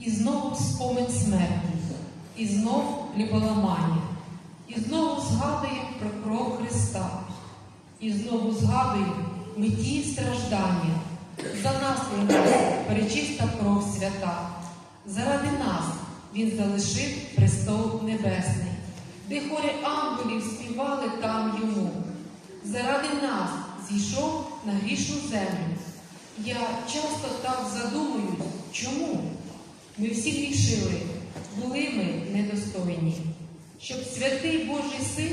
І знову спомин смерті, і знов хліболамання, і знову згадуємо про кров Христа, і знову згадуємо меті страждання. За нас пролилась перечиста кров свята. Заради нас Він залишив престол небесний, де хорі ангелів співали там йому. Заради нас зійшов на грішну землю. Я часто так задумуюсь, чому? Ми всі грішили, були ми недостойні, щоб святий Божий син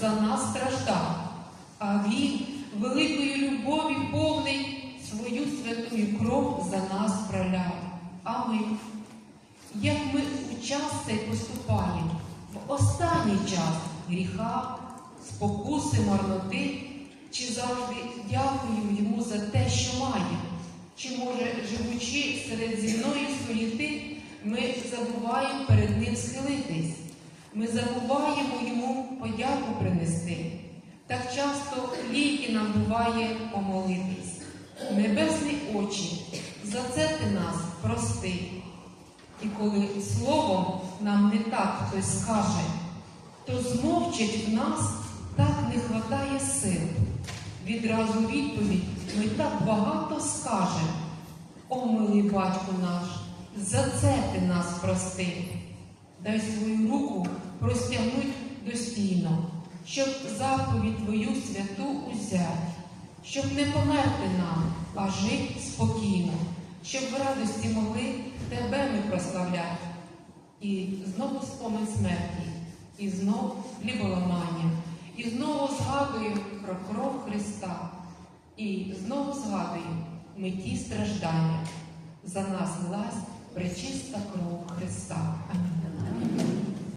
за нас страждав, а він великою любові повний свою святую кров за нас проляв. А ми, як ми у час цей поступаємо, в останній час гріха, спокуси, марноти, чи завжди живучи серед земної суєти, ми забуваємо перед ним схилитись? Ми забуваємо йому подяку принести. Так часто ліки нам буває помолитись. Небесні очі, за це ти нас прости. І коли словом нам не так хтось скаже, то змовчать в нас так не хватає сил. Відразу відповідь ми так багато скажем. О, милий батько наш, за це ти нас прости. Дай свою руку простягнуть достійно, щоб заповідь твою святу узять, щоб не померти нам, а жить спокійно, щоб в радості могли тебе ми прославляти. І знову спомин смерті, і знов хліболамання, і знову згадуємо про кров Христа, і знову згадуємо ми ті страждання. За нас власть пречиста кров.